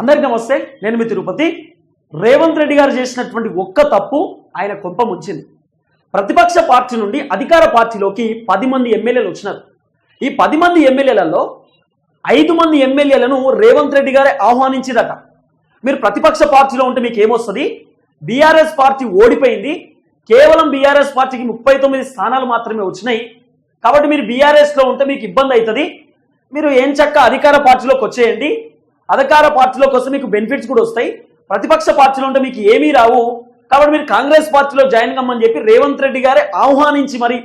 అందరికీ నమస్తే నేను మీ తిరుపతి. రేవంత్ రెడ్డి గారు చేసినటువంటి ఒక్క తప్పు ఆయన కొంప ముంచింది. ప్రతిపక్ష పార్టీ నుండి అధికార పార్టీలోకి పది మంది ఎమ్మెల్యేలు వచ్చినారు. ఈ పది మంది ఎమ్మెల్యేలలో ఐదు మంది ఎమ్మెల్యేలను రేవంత్ రెడ్డి గారే ఆహ్వానించిరట. మీరు ప్రతిపక్ష పార్టీలో ఉంటే మీకు ఏమొస్తుంది? బీఆర్ఎస్ పార్టీ ఓడిపోయింది. కేవలం బీఆర్ఎస్ పార్టీకి ముప్పై తొమ్మిది స్థానాలు మాత్రమే వచ్చినాయి. కాబట్టి మీరు బీఆర్ఎస్లో ఉంటే మీకు ఇబ్బంది అవుతుంది. మీరు ఏం చక్క అధికార పార్టీలోకి వచ్చేయండి. అధికార పార్టీలోకి వస్తే మీకు బెనిఫిట్స్ కూడా వస్తాయి. ప్రతిపక్ష పార్టీలో ఉంటే మీకు ఏమీ రావు. కాబట్టి మీరు కాంగ్రెస్ పార్టీలో జాయిన్ కమ్మని చెప్పి రేవంత్ రెడ్డి గారే ఆహ్వానించి మరి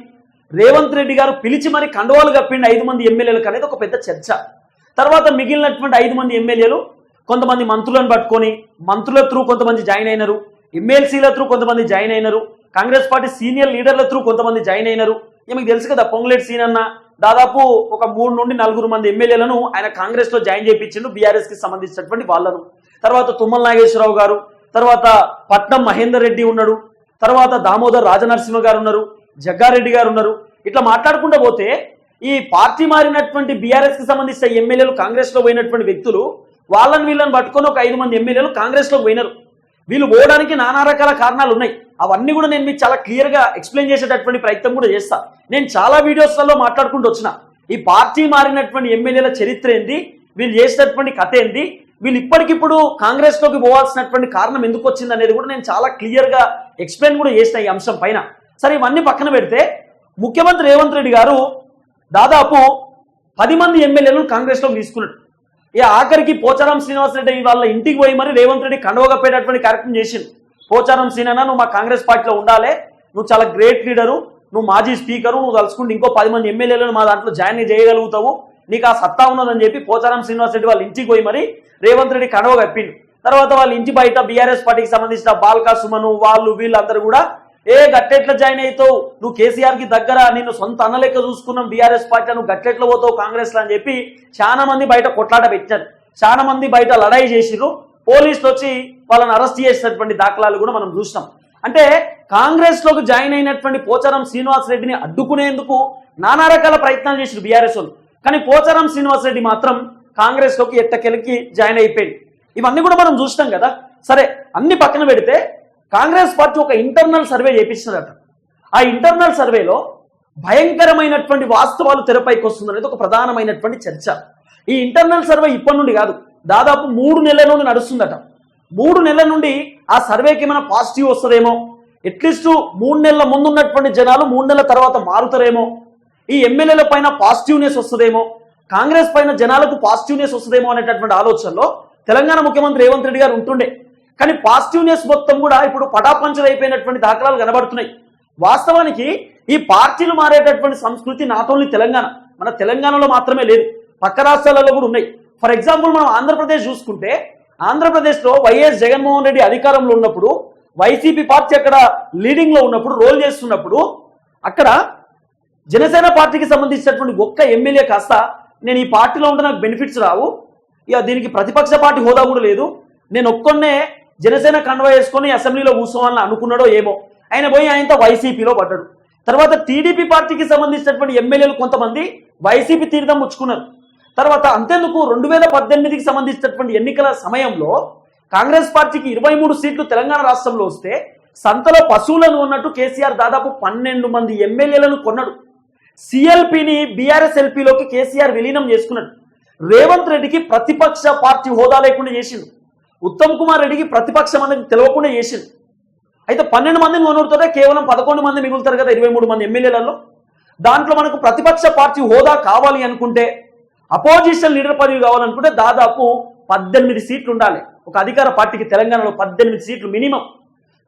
రేవంత్ రెడ్డి గారు పిలిచి మరి కండవాలు కప్పిండి ఐదు మంది ఎమ్మెల్యేలకు అనేది ఒక పెద్ద చర్చ. తర్వాత మిగిలినటువంటి ఐదు మంది ఎమ్మెల్యేలు కొంతమంది మంత్రులను పట్టుకొని మంత్రుల త్రూ కొంతమంది జాయిన్ అయినారు. ఎమ్మెల్సీల త్రూ కొంతమంది జాయిన్ అయినారు. కాంగ్రెస్ పార్టీ సీనియర్ లీడర్ల త్రూ కొంతమంది జాయిన్ అయినారు. మీకు తెలుసు కదా పొంగులేటి సీన్ అన్న దాదాపు ఒక మూడు నుండి నలుగురు మంది ఎమ్మెల్యేలను ఆయన కాంగ్రెస్లో జాయిన్ చేయించిండు బీఆర్ఎస్కి సంబంధించినటువంటి వాళ్ళను. తర్వాత తుమ్మల నాగేశ్వరరావు గారు తర్వాత పట్నం మహేందర్ రెడ్డి ఉన్నాడు తర్వాత దామోదర్ రాజనరసింహ గారు ఉన్నారు జగ్గారెడ్డి గారు ఉన్నారు. ఇట్లా మాట్లాడుకుంటూ పోతే ఈ పార్టీ మారినటువంటి బీఆర్ఎస్కి సంబంధించిన ఎమ్మెల్యేలు కాంగ్రెస్లో పోయినటువంటి వ్యక్తులు వాళ్ళని వీళ్ళని పట్టుకొని ఒక ఐదు మంది ఎమ్మెల్యేలు కాంగ్రెస్లో పోయినారు. వీళ్ళు పోవడానికి నానా రకాల కారణాలు ఉన్నాయి. అవన్నీ కూడా నేను మీకు చాలా క్లియర్గా ఎక్స్ప్లెయిన్ చేసేటటువంటి ప్రయత్నం కూడా చేస్తా. నేను చాలా వీడియోస్లలో మాట్లాడుకుంటూ వచ్చిన. ఈ పార్టీ మారినటువంటి ఎమ్మెల్యేల చరిత్ర ఏంది? వీళ్ళు చేసినటువంటి కథ ఏంది? వీళ్ళు ఇప్పటికిప్పుడు కాంగ్రెస్లోకి పోవాల్సినటువంటి కారణం ఎందుకు వచ్చింది అనేది కూడా నేను చాలా క్లియర్గా ఎక్స్ప్లెయిన్ కూడా చేసిన ఈ అంశం పైన. సరే ఇవన్నీ పక్కన పెడితే ముఖ్యమంత్రి రేవంత్ రెడ్డి గారు దాదాపు పది మంది ఎమ్మెల్యేలను కాంగ్రెస్లోకి తీసుకున్నాడు. ఇక ఆఖరికి పోచారం శ్రీనివాసరెడ్డి వాళ్ళ ఇంటికి పోయి మరి రేవంత్ రెడ్డి కండవగప్పేటటువంటి కార్యక్రమం చేసిండు. పోచారం శ్రీనన్న నువ్వు మా కాంగ్రెస్ పార్టీలో ఉండాలి. నువ్వు చాలా గ్రేట్ లీడరు. నువ్వు మాజీ స్పీకరు. నువ్వు తలుచుకుంటే ఇంకో పది మంది ఎమ్మెల్యేలను మా దాంట్లో జాయిన్ చేయగలుగుతావు. నీకు ఆ సత్తా ఉన్నదని చెప్పి పోచారం శ్రీనివాసరెడ్డి వాళ్ళ ఇంటికి పోయి మరి రేవంత్ రెడ్డి కండవ కప్పిండు. తర్వాత వాళ్ళ ఇంటి బయట బీఆర్ఎస్ పార్టీకి సంబంధించిన బాల్కా సుమను వాళ్ళు వీళ్ళందరూ కూడా ఏ గట్టెట్ల జాయిన్ అవుతావు నువ్వు కేసీఆర్కి దగ్గర నిన్ను సొంత అన్నలెక్క చూసుకున్నాం బీఆర్ఎస్ పార్టీ నువ్వు గట్టెట్ల పోతావు కాంగ్రెస్ అని చెప్పి చాలా మంది బయట కొట్లాట పెట్టారు చాలా మంది బయట లడాయి చేసిరు పోలీసులు వచ్చి వాళ్ళని అరెస్ట్ చేసినటువంటి దాఖలాలు కూడా మనం చూసినాం. అంటే కాంగ్రెస్లోకి జాయిన్ అయినటువంటి పోచారం శ్రీనివాస్ రెడ్డిని అడ్డుకునేందుకు నానా రకాల ప్రయత్నాలు చేసిరు బీఆర్ఎస్ వాళ్ళు. కానీ పోచారం శ్రీనివాస్ రెడ్డి మాత్రం కాంగ్రెస్లోకి ఎట్టకెలికి జాయిన్ అయిపోయింది ఇవన్నీ కూడా మనం చూస్తాం కదా. సరే అన్ని పక్కన పెడితే కాంగ్రెస్ పార్టీ ఒక ఇంటర్నల్ సర్వే చేపించినదట ఆ ఇంటర్నల్ సర్వేలో భయంకరమైనటువంటి వాస్తవాలు తెరపైకి వస్తుందనేది ఒక ప్రధానమైనటువంటి చర్చ. ఈ ఇంటర్నల్ సర్వే ఇప్పటి నుండి కాదు దాదాపు మూడు నెలల నుండి నడుస్తుందట. మూడు నెలల నుండి ఆ సర్వేకి ఏమైనా పాజిటివ్ వస్తుందేమో? అట్లీస్ట్ మూడు నెలల ముందు ఉన్నటువంటి జనాలు మూడు నెలల తర్వాత మారుతారేమో? ఈ ఎమ్మెల్యేల పైన పాజిటివ్నెస్ వస్తుందేమో? కాంగ్రెస్ పైన జనాలకు పాజిటివ్నెస్ వస్తుందేమో అనేటటువంటి ఆలోచనలో తెలంగాణ ముఖ్యమంత్రి రేవంత్ రెడ్డి గారు ఉంటుండే. కానీ పాజిటివ్నెస్ మొత్తం కూడా ఇప్పుడు పటాపంచలు అయిపోయినటువంటి దాఖలాలు కనబడుతున్నాయి. వాస్తవానికి ఈ పార్టీలు మారేటటువంటి సంస్కృతి నాట్ ఓన్లీ తెలంగాణ మన తెలంగాణలో మాత్రమే లేదు పక్క రాష్ట్రాలలో కూడా ఉన్నాయి. ఫర్ ఎగ్జాంపుల్ మనం ఆంధ్రప్రదేశ్ చూసుకుంటే ఆంధ్రప్రదేశ్లో వైఎస్ జగన్మోహన్ రెడ్డి అధికారంలో ఉన్నప్పుడు వైసీపీ పార్టీ అక్కడ లీడింగ్లో ఉన్నప్పుడు రోల్ చేస్తున్నప్పుడు అక్కడ జనసేన పార్టీకి సంబంధించినటువంటి ఒక్క ఎమ్మెల్యే కాస్త నేను ఈ పార్టీలో ఉంటే నాకు బెనిఫిట్స్ రావు. ఇక దీనికి ప్రతిపక్ష పార్టీ హోదా కూడా లేదు. నేను ఒక్కొన్నే జనసేన కండవ వేసుకొని అసెంబ్లీలో కూర్చోవాలని అనుకున్నాడో ఏమో. ఆయన పోయి ఆయనతో వైసీపీలో పడ్డాడు. తర్వాత టీడీపీ పార్టీకి సంబంధించినటువంటి ఎమ్మెల్యేలు కొంతమంది వైసీపీ తీర్థం ముచ్చుకున్నారు తర్వాత అంతేందుకు రెండు వేల పద్దెనిమిదికి సంబంధించినటువంటి ఎన్నికల సమయంలో కాంగ్రెస్ పార్టీకి ఇరవై మూడు సీట్లు తెలంగాణ రాష్ట్రంలో వస్తే సంతలో పశువులను ఉన్నట్టు కేసీఆర్ దాదాపు పన్నెండు మంది ఎమ్మెల్యేలను కొన్నాడు. సిఎల్పిని బీఆర్ఎస్ ఎల్పీలోకి కేసీఆర్ విలీనం చేసుకున్నాడు. రేవంత్ రెడ్డికి ప్రతిపక్ష పార్టీ హోదా లేకుండా చేసిండు. ఉత్తమ్ కుమార్ రెడ్డికి ప్రతిపక్షం అనేది తెలియకుండా చేసిండు. అయితే పన్నెండు మందిని కొనుడుతుంటే కేవలం పదకొండు మంది మిగులుతారు కదా ఇరవై మూడు మంది ఎమ్మెల్యేలలో. దాంట్లో మనకు ప్రతిపక్ష పార్టీ హోదా కావాలి అనుకుంటే అపోజిషన్ లీడర్ పదవి కావాలనుకుంటే దాదాపు పద్దెనిమిది సీట్లు ఉండాలి. ఒక అధికార పార్టీకి తెలంగాణలో పద్దెనిమిది సీట్లు మినిమం.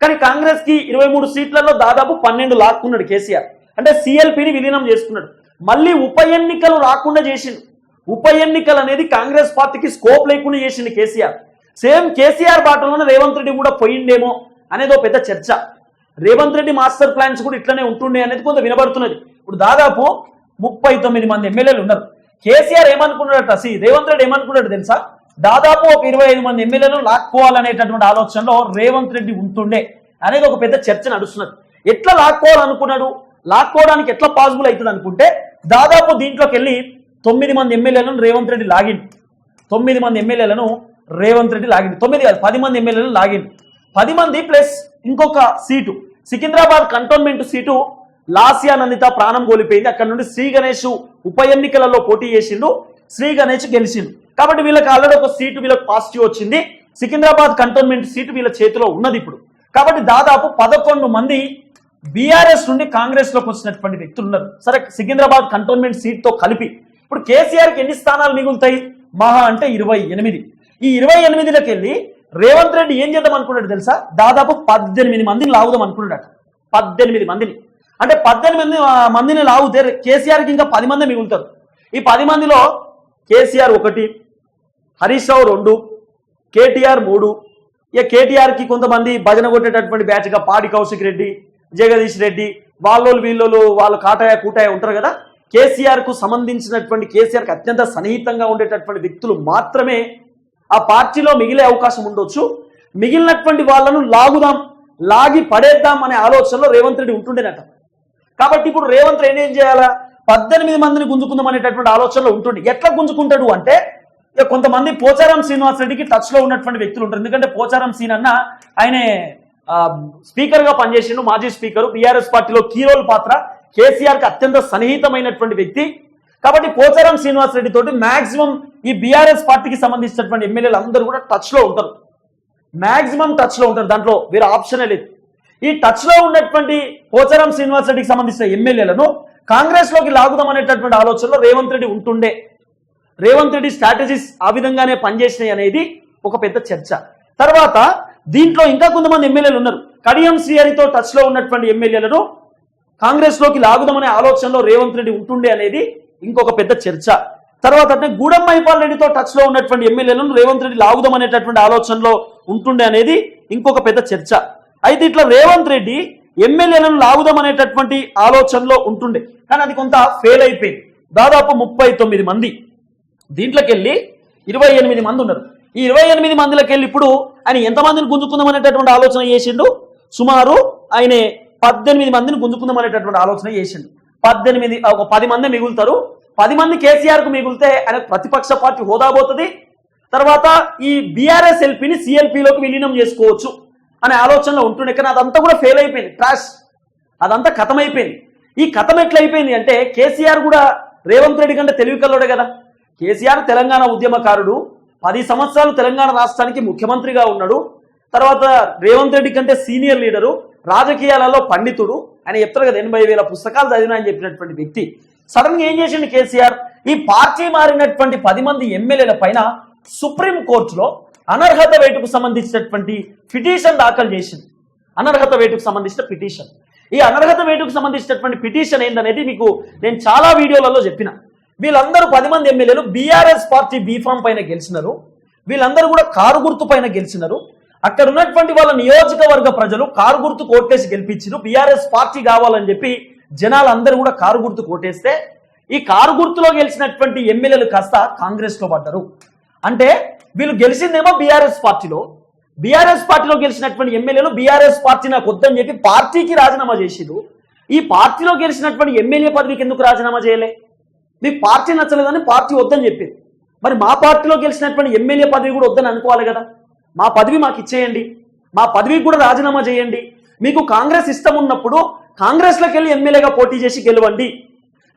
కానీ కాంగ్రెస్కి ఇరవై మూడు సీట్లలో దాదాపు పన్నెండు లాక్కున్నాడు కేసీఆర్. అంటే సిఎల్పిని విలీనం చేసుకున్నాడు. మళ్ళీ ఉప ఎన్నికలు రాకుండా చేసిండు. ఉప ఎన్నికలు అనేది కాంగ్రెస్ పార్టీకి స్కోప్ లేకుండా చేసింది కేసీఆర్. సేమ్ కేసీఆర్ బాటలోనే రేవంత్ రెడ్డి కూడా పోయిండేమో అనేది ఒక పెద్ద చర్చ. రేవంత్ రెడ్డి మాస్టర్ ప్లాన్స్ కూడా ఇట్లనే ఉంటుండే అనేది కొంత వినబడుతున్నది. ఇప్పుడు దాదాపు ముప్పై తొమ్మిది మంది ఎమ్మెల్యేలు ఉన్నారు. కేసీఆర్ ఏమనుకున్నాడట? సి రేవంత్ రెడ్డి ఏమనుకున్నాడు తెలుసా? దాదాపు ఒక ఇరవై ఐదు మంది ఎమ్మెల్యేలను లాక్కోవాలనేటటువంటి ఆలోచనలో రేవంత్ రెడ్డి ఉంటుండే అనేది ఒక పెద్ద చర్చ నడుస్తున్నది. ఎట్లా లాక్కోవాలనుకున్నాడు? లాక్కోవడానికి ఎట్లా పాసిబుల్ అవుతుంది అనుకుంటే దాదాపు దీంట్లోకి వెళ్ళి తొమ్మిది మంది ఎమ్మెల్యేలను రేవంత్ రెడ్డి లాగిండు. తొమ్మిది మంది ఎమ్మెల్యేలను రేవంత్ రెడ్డి లాగింది. తొమ్మిది కాదు పది మంది ఎమ్మెల్యేలు లాగింది. పది మంది ప్లస్ ఇంకొక seat. Secunderabad cantonment seat Lasya Nanditha ప్రాణం కోల్పోయింది. అక్కడ నుండి శ్రీ గణేష్ ఉప ఎన్నికలలో పోటీ చేసిండు. శ్రీ గణేష్ గెలిచిండు. కాబట్టి వీళ్ళకి ఆల్రెడీ ఒక సీటు వీళ్ళకి పాజిటివ్ వచ్చింది. సికింద్రాబాద్ కంటోన్మెంట్ సీటు వీళ్ళ చేతిలో ఉన్నది ఇప్పుడు. కాబట్టి దాదాపు పదకొండు మంది బీఆర్ఎస్ నుండి కాంగ్రెస్లోకి వచ్చినటువంటి వ్యక్తులు ఉన్నారు. సరే సికింద్రాబాద్ కంటోన్మెంట్ సీట్తో కలిపి. ఇప్పుడు కేసీఆర్కి ఎన్ని స్థానాలు మిగులుతాయి? మహా అంటే ఇరవై ఎనిమిది. ఈ ఇరవై ఎనిమిదిలోకి వెళ్ళి రేవంత్ రెడ్డి ఏం చేద్దాం అనుకున్నాడు తెలుసా? దాదాపు పద్దెనిమిది మందిని లాగుదాం అనుకున్నాడు పద్దెనిమిది మందిని. అంటే పద్దెనిమిది మందిని లాగితే కేసీఆర్కి ఇంకా పది మంది మిగులుతారు. ఈ పది మందిలో కేసీఆర్ ఒకటి హరీష్ రావు రెండు కేటీఆర్ మూడు. ఇక కేటీఆర్కి కొంతమంది భజన కొట్టేటటువంటి బ్యాచ్గా పాడి కౌశిక్ రెడ్డి జగదీష్ రెడ్డి వాళ్ళోళ్ళు వీళ్ళోళ్ళు వాళ్ళు కాటాయ కూటాయ ఉంటారు కదా? కేసీఆర్కు సంబంధించినటువంటి కేసీఆర్కి అత్యంత సన్నిహితంగా ఉండేటటువంటి వ్యక్తులు మాత్రమే ఆ పార్టీలో మిగిలే అవకాశం ఉండొచ్చు. మిగిలినటువంటి వాళ్ళను లాగుదాం లాగి పడేద్దాం అనే ఆలోచనలో రేవంత్ రెడ్డి ఉంటుండేనట. కాబట్టి ఇప్పుడు రేవంత్ రెడ్డి ఏం చేయాలా? పద్దెనిమిది మందిని గుంజుకుందాం అనేటటువంటి ఆలోచనలో ఉంటుంది ఎట్లా గుంజుకుంటాడు అంటే ఇక కొంతమంది పోచారం శ్రీనివాస్ రెడ్డికి టచ్లో ఉన్నటువంటి వ్యక్తులు ఉంటారు. ఎందుకంటే పోచారం సీన్ అన్న ఆయనే స్పీకర్గా పనిచేసిండు మాజీ స్పీకర్ బీఆర్ఎస్ పార్టీలో కీరోల్ పాత్ర కేసీఆర్కి అత్యంత సన్నిహితమైనటువంటి వ్యక్తి. కాబట్టి పోచారం శ్రీనివాస్ రెడ్డి తోటి మాక్సిమం ఈ బీఆర్ఎస్ పార్టీకి సంబంధించినటువంటి ఎమ్మెల్యేలు అందరూ కూడా టచ్లో ఉంటారు. మాక్సిమం టచ్లో ఉంటారు. దాంట్లో వేరే ఆప్షనే లేదు. ఈ టచ్లో ఉన్నటువంటి పోచారం శ్రీనివాస్ రెడ్డికి సంబంధించిన ఎమ్మెల్యేలను కాంగ్రెస్లోకి లాగుదాం అనేటటువంటి ఆలోచనలో రేవంత్ రెడ్డి ఉంటుండే. రేవంత్ రెడ్డి స్ట్రాటజీస్ ఆ విధంగానే పనిచేసినాయి అనేది ఒక పెద్ద చర్చ. తర్వాత దీంట్లో ఇంకా కొంతమంది ఎమ్మెల్యేలు ఉన్నారు. కడియం శ్రీహరితో టచ్లో ఉన్నటువంటి ఎమ్మెల్యేలను కాంగ్రెస్లోకి లాగుదామనే ఆలోచనలో రేవంత్ రెడ్డి ఉంటుండే అనేది ఇంకొక పెద్ద చర్చ. తర్వాత అంటే గూడెం మైపాల్ రెడ్డితో టచ్లో ఉన్నటువంటి ఎమ్మెల్యేలను రేవంత్ రెడ్డి లాగుదాం అనేటటువంటి ఆలోచనలో ఉంటుండే అనేది ఇంకొక పెద్ద చర్చ. అయితే ఇట్లా రేవంత్ రెడ్డి ఎమ్మెల్యేలను లాగుదాం అనేటటువంటి ఆలోచనలో ఉంటుండే. కానీ అది కొంత ఫెయిల్ అయిపోయింది. దాదాపు ముప్పై తొమ్మిది మంది. దీంట్లోకి వెళ్ళి ఇరవై ఎనిమిది మంది ఉన్నారు. ఈ ఇరవై ఎనిమిది మందిలోకి వెళ్ళి ఇప్పుడు ఆయన ఎంతమందిని గుంజుకుందాం అనేటటువంటి ఆలోచన చేసిండు? సుమారు ఆయన పద్దెనిమిది మందిని గుంజుకుందాం అనేటటువంటి ఆలోచన చేసిండు. పద్దెనిమిది ఒక పది మంది మిగులుతారు. పది మంది కేసీఆర్కు మిగిలితే ఆయన ప్రతిపక్ష పార్టీ హోదా పోతుంది. తర్వాత ఈ బీఆర్ఎస్ ఎల్పీని సిఎల్పిలోకి విలీనం చేసుకోవచ్చు అనే ఆలోచనలో ఉంటుండే. కానీ అదంతా కూడా ఫెయిల్ అయిపోయింది. ట్రాష్. అదంతా కథమైపోయింది. ఈ కథం ఎట్లయిపోయింది అంటే కేసీఆర్ కూడా రేవంత్ రెడ్డి కంటే తెలివి కల్లోడే కదా. కేసీఆర్ తెలంగాణ ఉద్యమకారుడు. పది సంవత్సరాలు తెలంగాణ రాష్ట్రానికి ముఖ్యమంత్రిగా ఉన్నాడు. తర్వాత రేవంత్ రెడ్డి కంటే సీనియర్ లీడరు. రాజకీయాలలో పండితుడు. ఆయన చెప్తారు కదా ఎనభై వేల పుస్తకాలు చదివినా అని చెప్పినటువంటి వ్యక్తి. సడన్గా ఏం చేసిండు కేసీఆర్? ఈ పార్టీ మారినటువంటి పది మంది ఎమ్మెల్యేల పైన సుప్రీం కోర్టులో అనర్హత వేటుకు సంబంధించినటువంటి పిటిషన్ దాఖలు చేసింది అనర్హత వేటుకు సంబంధించిన పిటిషన్. ఈ అనర్హత వేటుకు సంబంధించినటువంటి పిటిషన్ ఏందనేది మీకు నేను చాలా వీడియోలలో చెప్పిన. వీళ్ళందరూ పది మంది ఎమ్మెల్యేలు బీఆర్ఎస్ పార్టీ బీఫామ్ పైన గెలిచినారు. వీళ్ళందరూ కూడా కారు గుర్తు పైన గెలిచినారు. అక్కడ ఉన్నటువంటి వాళ్ళ నియోజకవర్గ ప్రజలు కారు గుర్తు కోటేసి గెలిపించారు. బీఆర్ఎస్ పార్టీ కావాలని చెప్పి జనాలందరూ కూడా కారు గుర్తు కోటేస్తే ఈ కారు గుర్తులో గెలిచినటువంటి ఎమ్మెల్యేలు కాస్త కాంగ్రెస్లో పడ్డారు. అంటే వీళ్ళు గెలిచిందేమో బీఆర్ఎస్ పార్టీలో. బీఆర్ఎస్ పార్టీలో గెలిచినటువంటి ఎమ్మెల్యేలు బీఆర్ఎస్ పార్టీ నాకు వద్దని చెప్పి పార్టీకి రాజీనామా చేసిరు. ఈ పార్టీలో గెలిచినటువంటి ఎమ్మెల్యే పదవికి ఎందుకు రాజీనామా చేయలే? మీకు పార్టీ నచ్చలేదని పార్టీ వద్దని చెప్పింది మరి మా పార్టీలో గెలిచినటువంటి ఎమ్మెల్యే పదవి కూడా వద్దని అనుకోవాలి కదా. మా పదవి మాకు ఇచ్చేయండి. మా పదవికి కూడా రాజీనామా చేయండి. మీకు కాంగ్రెస్ ఇష్టం ఉన్నప్పుడు కాంగ్రెస్లోకి వెళ్ళి ఎమ్మెల్యేగా పోటీ చేసి గెలవండి.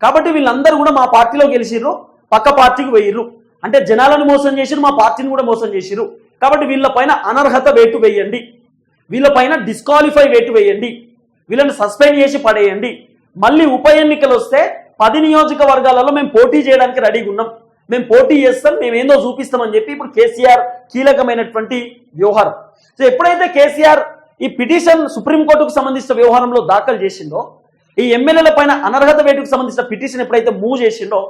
కాబట్టి వీళ్ళందరూ కూడా మా పార్టీలో గెలిచిర్రు పక్క పార్టీకి పోయిర్రు. అంటే జనాలను మోసం చేసిరు మా పార్టీని కూడా మోసం చేసిరు కాబట్టి వీళ్ళపైన అనర్హత వేటు వేయండి. వీళ్ళపైన డిస్క్వాలిఫై వేటు వేయండి. వీళ్ళని సస్పెండ్ చేసి పడేయండి. మళ్ళీ ఉప ఎన్నికలు వస్తే పది నియోజకవర్గాలలో మేము పోటీ చేయడానికి రెడీగా ఉన్నాం. మేము పోటీ చేస్తాం మేము ఏందో చూపిస్తామని చెప్పి ఇప్పుడు కేసీఆర్ కీలకమైనటువంటి వ్యవహారం. సో ఎప్పుడైతే కేసీఆర్ ఈ పిటిషన్ సుప్రీంకోర్టుకు సంబంధించిన వ్యవహారంలో దాఖలు చేసిందో ఈ ఎమ్మెల్యేల పైన అనర్హత వేటుకు సంబంధించిన పిటిషన్ ఎప్పుడైతే మూవ్ చేసిండో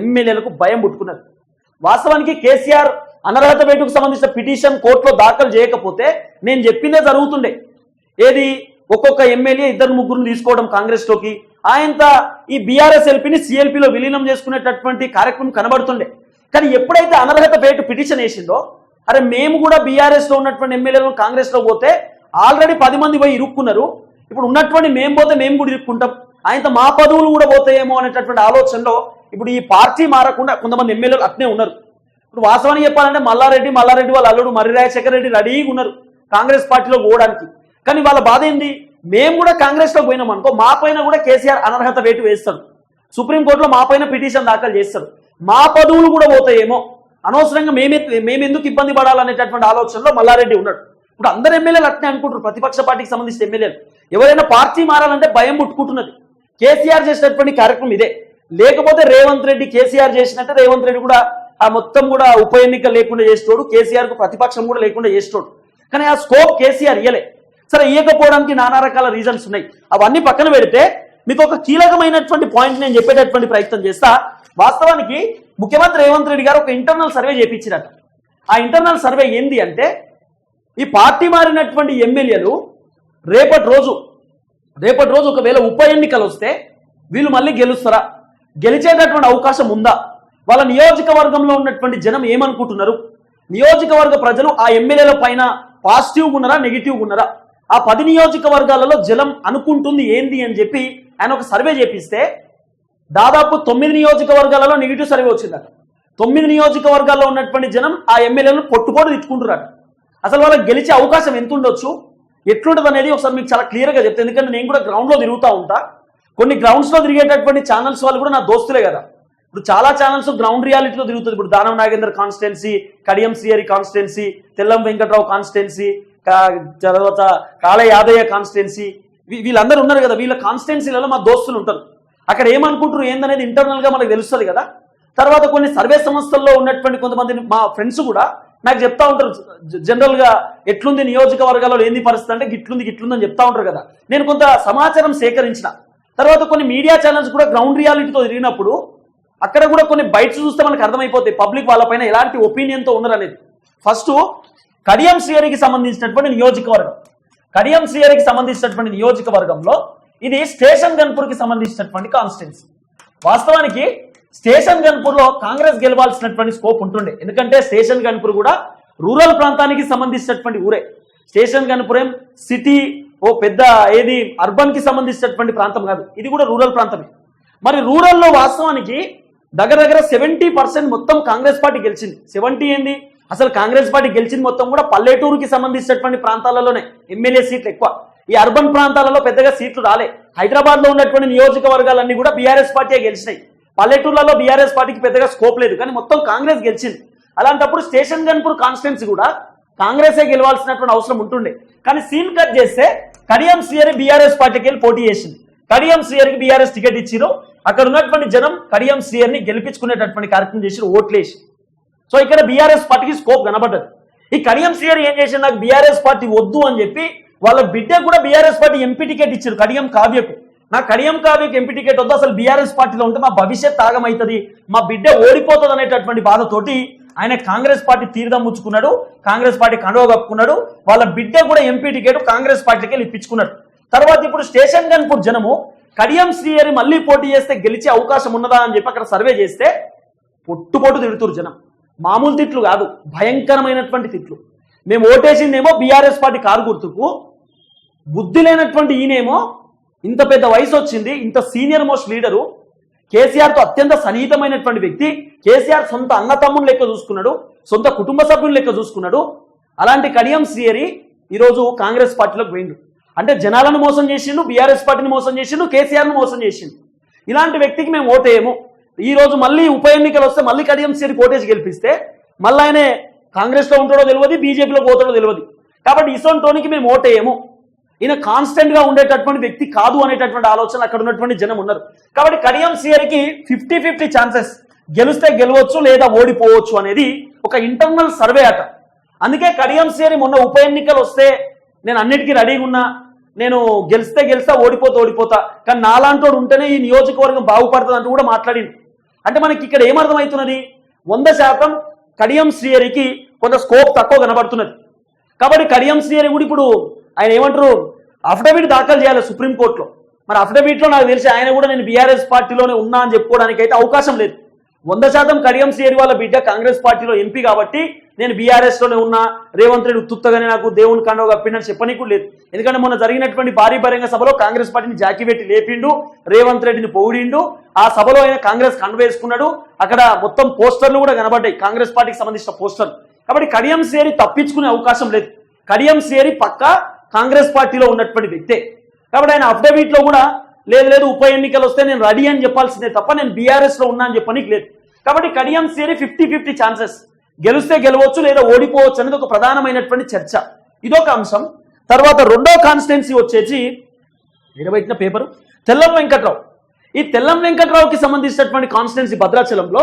ఎమ్మెల్యేలకు భయం పుట్టుకున్నది. వాస్తవానికి కేసీఆర్ అనర్హత వేటుకు సంబంధించిన పిటిషన్ కోర్టులో దాఖలు చేయకపోతే నేను చెప్పిందే జరుగుతుండే. ఏది ఒక్కొక్క ఎమ్మెల్యే ఇద్దరు ముగ్గురు తీసుకోవడం కాంగ్రెస్లోకి ఆయన ఈ బీఆర్ఎస్ ఎల్పీని సిఎల్పిలో విలీనం చేసుకునేటటువంటి కార్యక్రమం కనబడుతుండే. కానీ ఎప్పుడైతే అనర్హత పేటు పిటిషన్ వేసిందో అరే మేము కూడా బీఆర్ఎస్లో ఉన్నటువంటి ఎమ్మెల్యేలను కాంగ్రెస్లో పోతే ఆల్రెడీ పది మంది పోయి ఇరుక్కున్నారు. ఇప్పుడు ఉన్నటువంటి మేము పోతే మేము కూడా ఇరుక్కుంటాం. ఆయనతో మా పదవులు కూడా పోతాయేమో అనేటటువంటి ఆలోచనలో ఇప్పుడు ఈ పార్టీ మారకుండా కొంతమంది ఎమ్మెల్యేలు అట్నే ఉన్నారు. ఇప్పుడు వాస్తవానికి చెప్పాలంటే మల్లారెడ్డి మల్లారెడ్డి వాళ్ళ అల్లుడు మర్రి రాజశేఖర రెడ్డి రెడీగా ఉన్నారు కాంగ్రెస్ పార్టీలో పోవడానికి. కానీ వాళ్ళ బాధ ఏంది? మేము కూడా కాంగ్రెస్లో పోయినాం అనుకో మా పైన కూడా కేసీఆర్ అనర్హత వేటు వేస్తాడు. సుప్రీంకోర్టులో మా పైన పిటిషన్ దాఖలు చేస్తాడు. మా పదవులు కూడా పోతాయేమో. అనవసరంగా మేమే మేమెందుకు ఇబ్బంది పడాలనేటటువంటి ఆలోచనలో మల్లారెడ్డి ఉన్నాడు. ఇప్పుడు అందరు ఎమ్మెల్యేలు అట్నే అనుకుంటారు ప్రతిపక్ష పార్టీకి సంబంధించిన ఎమ్మెల్యేలు. ఎవరైనా పార్టీ మారాలంటే భయం పుట్టుకుంటున్నది. కేసీఆర్ చేసినటువంటి కార్యక్రమం ఇదే. లేకపోతే రేవంత్ రెడ్డి కేసీఆర్ చేసినట్టే రేవంత్ రెడ్డి కూడా ఆ మొత్తం కూడా ఉప ఎన్నిక లేకుండా చేస్తాడు కేసీఆర్కు ప్రతిపక్షం కూడా లేకుండా చేస్తోడు కానీ ఆ స్కోప్ కేసీఆర్ ఇయ్యలే. సరే ఇయ్యకపోవడానికి నానా రకాల రీజన్స్ ఉన్నాయి. అవన్నీ పక్కన పెడితే మీకు ఒక కీలకమైనటువంటి పాయింట్ నేను చెప్పేటటువంటి ప్రయత్నం చేస్తా. వాస్తవానికి ముఖ్యమంత్రి రేవంత్ రెడ్డి గారు ఒక ఇంటర్నల్ సర్వే చేపించినట్టు. ఆ ఇంటర్నల్ సర్వే ఏంది అంటే ఈ పార్టీ మారినటువంటి ఎమ్మెల్యేలు రేపటి రోజు రేపటి రోజు ఒకవేళ ఉప ఎన్నికలు వస్తే వీళ్ళు మళ్ళీ గెలుస్తారా? గెలిచేటటువంటి అవకాశం ఉందా? వాళ్ళ నియోజకవర్గంలో ఉన్నటువంటి జనం ఏమనుకుంటున్నారు? నియోజకవర్గ ప్రజలు ఆ ఎమ్మెల్యేల పైన పాజిటివ్గా ఉన్నారా నెగిటివ్గా ఉన్నారా? ఆ పది నియోజకవర్గాలలో జనం అనుకుంటుంది ఏంది అని చెప్పి ఆయన ఒక సర్వే చేపిస్తే దాదాపు తొమ్మిది నియోజకవర్గాలలో నెగిటివ్ సర్వే వచ్చిందట. తొమ్మిది నియోజకవర్గాల్లో ఉన్నటువంటి జనం ఆ ఎమ్మెల్యేలను పొట్టుపోటు తిట్టుకుంటున్నారు. అసలు వాళ్ళకి గెలిచే అవకాశం ఎంత ఉండొచ్చు? ఎట్లుంటుంది అనేది ఒకసారి మీకు చాలా క్లియర్గా చెప్తాను ఎందుకంటే నేను కూడా గ్రౌండ్లో తిరుగుతూ ఉంటా. కొన్ని గ్రౌండ్స్లో తిరిగేటటువంటి ఛానల్స్ వాళ్ళు కూడా నా దోస్తులే కదా. ఇప్పుడు చాలా ఛానల్స్ గ్రౌండ్ రియాలిటీలో తిరుగుతుంది. ఇప్పుడు Danam Nagender constituency Kadiyam Srihari constituency Tellam Venkatrao constituency తర్వాత కాళ యాదయ్య కాన్స్టిట్యున్సీ వీళ్ళందరూ ఉన్నారు కదా వీళ్ళ కాన్స్టిట్యున్సీలలో మా దోస్తులు ఉంటారు. అక్కడ ఏమనుకుంటారు ఏందనేది ఇంటర్నల్గా మనకు తెలుస్తుంది కదా. తర్వాత కొన్ని సర్వే సంస్థల్లో ఉన్నటువంటి కొంతమంది మా ఫ్రెండ్స్ కూడా నాకు చెప్తా ఉంటారు. జనరల్గా ఎట్లుంది నియోజకవర్గాల్లో ఏంది పరిస్థితి అంటే గిట్లుంది గిట్లుంది అని చెప్తా ఉంటారు కదా. నేను కొంత సమాచారం సేకరించిన. తర్వాత కొన్ని మీడియా ఛానల్స్ కూడా గ్రౌండ్ రియాలిటీతో తిరిగినప్పుడు అక్కడ కూడా కొన్ని బయట చూస్తే మనకు అర్థమైపోతాయి పబ్లిక్ వాళ్ళపైన ఎలాంటి ఒపీనియన్తో ఉన్నారు అనేది ఫస్ట్ కడియం శ్రీహరికి సంబంధించినటువంటి నియోజకవర్గం. కడియం శ్రీహరికి సంబంధించినటువంటి నియోజకవర్గంలో ఇది స్టేషన్ గన్పూర్కి సంబంధించినటువంటి కాన్స్టిట్యున్సీ వాస్తవానికి స్టేషన్ గన్పూర్లో కాంగ్రెస్ గెలవాల్సినటువంటి స్కోప్ ఉంటుండే. ఎందుకంటే స్టేషన్ గన్పూర్ కూడా రూరల్ ప్రాంతానికి సంబంధించినటువంటి ఊరే. స్టేషన్ గన్పురం సిటీ ఓ పెద్ద ఏది అర్బన్కి సంబంధించినటువంటి ప్రాంతం కాదు. ఇది కూడా రూరల్ ప్రాంతమే. మరి రూరల్లో వాస్తవానికి దగ్గర దగ్గర సెవెంటీ పర్సెంట్ మొత్తం కాంగ్రెస్ పార్టీ గెలిచింది. సెవెంటీ ఏంది? అసలు కాంగ్రెస్ పార్టీ గెలిచింది మొత్తం కూడా పల్లెటూరుకి సంబంధించినటువంటి ప్రాంతాలలోనే. ఎమ్మెల్యే సీట్లు ఎక్కువ. ఈ అర్బన్ ప్రాంతాలలో పెద్దగా సీట్లు రాలే. హైదరాబాద్లో ఉన్నటువంటి నియోజకవర్గాలన్నీ కూడా బీఆర్ఎస్ పార్టీ గెలిచినాయి. పల్లెటూర్లలో బీఆర్ఎస్ పార్టీకి పెద్దగా స్కోప్ లేదు కానీ మొత్తం కాంగ్రెస్ గెలిచింది. అలాంటప్పుడు స్టేషన్ గన్పూర్ కాన్స్టిట్యున్సీ కూడా కాంగ్రెసే గెలవాల్సినటువంటి అవసరం ఉంటుండే. కానీ సీన్ కట్ చేస్తే కడియం సిఆర్ బీఆర్ఎస్ పార్టీకి వెళ్ళి పోటీ చేసింది. కడియం కి బీఆర్ఎస్ టికెట్ ఇచ్చిరు అక్కడ ఉన్నటువంటి జనం కడియం ని గెలిపించుకునేటటువంటి కార్యక్రమం చేసి ఓట్లేసి. సో ఇక్కడ బీఆర్ఎస్ పార్టీకి స్కోప్ కనబడ్డది. ఈ కడియం సిఆర్ ఏం చేసింది నాకు బీఆర్ఎస్ పార్టీ వద్దు అని చెప్పి వాళ్ళ బిడ్డ కూడా బీఆర్ఎస్ పార్టీ ఎంపీ టికెట్ ఇచ్చారు కడియం కావ్యకు. నా కడియం కావ్యకు ఎంపీ టికెట్ వద్దు అసలు బీఆర్ఎస్ పార్టీలో ఉంటే మా భవిష్యత్ ఆగమవుతుంది మా బిడ్డ ఓడిపోతుంది అనేటటువంటి బాధతోటి ఆయన కాంగ్రెస్ పార్టీ తీర్థం ముచ్చుకున్నాడు కాంగ్రెస్ పార్టీ కండువ కప్పుకున్నాడు వాళ్ళ బిడ్డ కూడా ఎంపీ టికెట్ కాంగ్రెస్ పార్టీకి వెళ్ళి ఇప్పించుకున్నాడు. తర్వాత ఇప్పుడు స్టేషన్ గన్పూర్ జనము కడియం శ్రీహరి మళ్ళీ పోటీ చేస్తే గెలిచే అవకాశం ఉన్నదా అని చెప్పి అక్కడ సర్వే చేస్తే పొట్టుపోటు తిడుతురు జనం. మామూలు తిట్లు కాదు భయంకరమైనటువంటి తిట్లు. మేము ఓటేసిందేమో బీఆర్ఎస్ పార్టీ కారు గుర్తుకు బుద్ధి లేనటువంటి ఈయనేమో ఇంత పెద్ద వయసు వచ్చింది ఇంత సీనియర్ మోస్ట్ లీడరు కేసీఆర్తో అత్యంత సన్నిహితమైనటువంటి వ్యక్తి కేసీఆర్ సొంత అన్నతమ్ముని లెక్క చూసుకున్నాడు సొంత కుటుంబ సభ్యుని లెక్క చూసుకున్నాడు అలాంటి కడియం సియరి ఈరోజు కాంగ్రెస్ పార్టీలోకి పోయిండు. అంటే జనాలను మోసం చేసిండు బీఆర్ఎస్ పార్టీని మోసం చేసిండు కేసీఆర్ను మోసం చేసిండు. ఇలాంటి వ్యక్తికి మేము ఓటేయము. ఈరోజు మళ్ళీ ఉప ఎన్నికలు వస్తే మళ్ళీ కడియం సీరి కోటేజ్ గెలిపిస్తే మళ్ళీ ఆయనే కాంగ్రెస్లో ఉంటాడో తెలియదు బీజేపీలో పోతాడో తెలియదు. కాబట్టి ఇసొంటోనికి మేము ఓటేయము. ఈయన కాన్స్టెంట్గా ఉండేటటువంటి వ్యక్తి కాదు అనేటటువంటి ఆలోచన అక్కడ ఉన్నటువంటి జనం ఉన్నారు. కాబట్టి కడియం సియర్కి ఫిఫ్టీ ఫిఫ్టీ ఛాన్సెస్ గెలిస్తే గెలవచ్చు లేదా ఓడిపోవచ్చు అనేది ఒక ఇంటర్నల్ సర్వే అట. అందుకే కడియం సేరి మొన్న ఉప ఎన్నికలు వస్తే నేను అన్నిటికీ రెడీగా ఉన్నా. నేను గెలిస్తే గెలిస్తా ఓడిపోతా ఓడిపోతా. కానీ నాలాంటోడు ఉంటేనే ఈ నియోజకవర్గం బాగుపడుతుంది అంటూ కూడా మాట్లాడింది అంటే మనకి ఇక్కడ ఏమర్థమవుతున్నది? వంద శాతం కడియం శ్రీహరికి కొంత స్కోప్ తక్కువ కనబడుతున్నది. కాబట్టి కడియం శ్రీహరి కూడా ఇప్పుడు ఆయన ఏమంటారు? అఫిడవిట్ దాఖలు చేయాలి సుప్రీంకోర్టులో మరి అఫిడవిట్లో నాకు తెలిసి ఆయన కూడా నేను బీఆర్ఎస్ పార్టీలోనే ఉన్నా అని చెప్పుకోవడానికి అయితే అవకాశం లేదు. వంద శాతం కడియం శ్రీహరి వాళ్ళ బిడ్డ కాంగ్రెస్ పార్టీలో ఎంపీ కాబట్టి నేను బీఆర్ఎస్లోనే ఉన్నా రేవంత్ రెడ్డి ఉత్తుత్తగానే నాకు దేవుని కండవ కప్పిండని కూడా లేదు. ఎందుకంటే మొన్న జరిగినటువంటి భారీ బహిరంగ సభలో కాంగ్రెస్ పార్టీని జాకి పెట్టి లేపిండు రేవంత్ రెడ్డిని పొగిడిండు ఆ సభలో ఆయన కాంగ్రెస్ కండ వేసుకున్నాడు. అక్కడ మొత్తం పోస్టర్లు కూడా కనబడ్డాయి. కాంగ్రెస్ పార్టీకి సంబంధించిన పోస్టర్లు. కాబట్టి కడియం సేరి తప్పించుకునే అవకాశం లేదు. కడియం సేరి పక్క కాంగ్రెస్ పార్టీలో ఉన్నటువంటి వ్యక్తే. కాబట్టి ఆయన అఫిడవిట్లో కూడా లేదు లేదు ఉప ఎన్నికలు వస్తే నేను రెడీ అని చెప్పాల్సిందే తప్ప నేను బీఆర్ఎస్లో ఉన్నా అని చెప్పనికి లేదు. కాబట్టి కడియం సేరి ఫిఫ్టీ ఫిఫ్టీ ఛాన్సెస్. గెలిస్తే గెలవచ్చు లేదా ఓడిపోవచ్చు అనేది ఒక ప్రధానమైనటువంటి చర్చ. ఇదొక అంశం. తర్వాత రెండో కాన్స్టిట్యున్సీ వచ్చేసి ఎడబెట్టిన పేపరు? తెల్లం వెంకట్రావు. ఈ తెల్లం వెంకట్రావుకి సంబంధించినటువంటి కాన్స్టిట్యున్సీ భద్రాచలంలో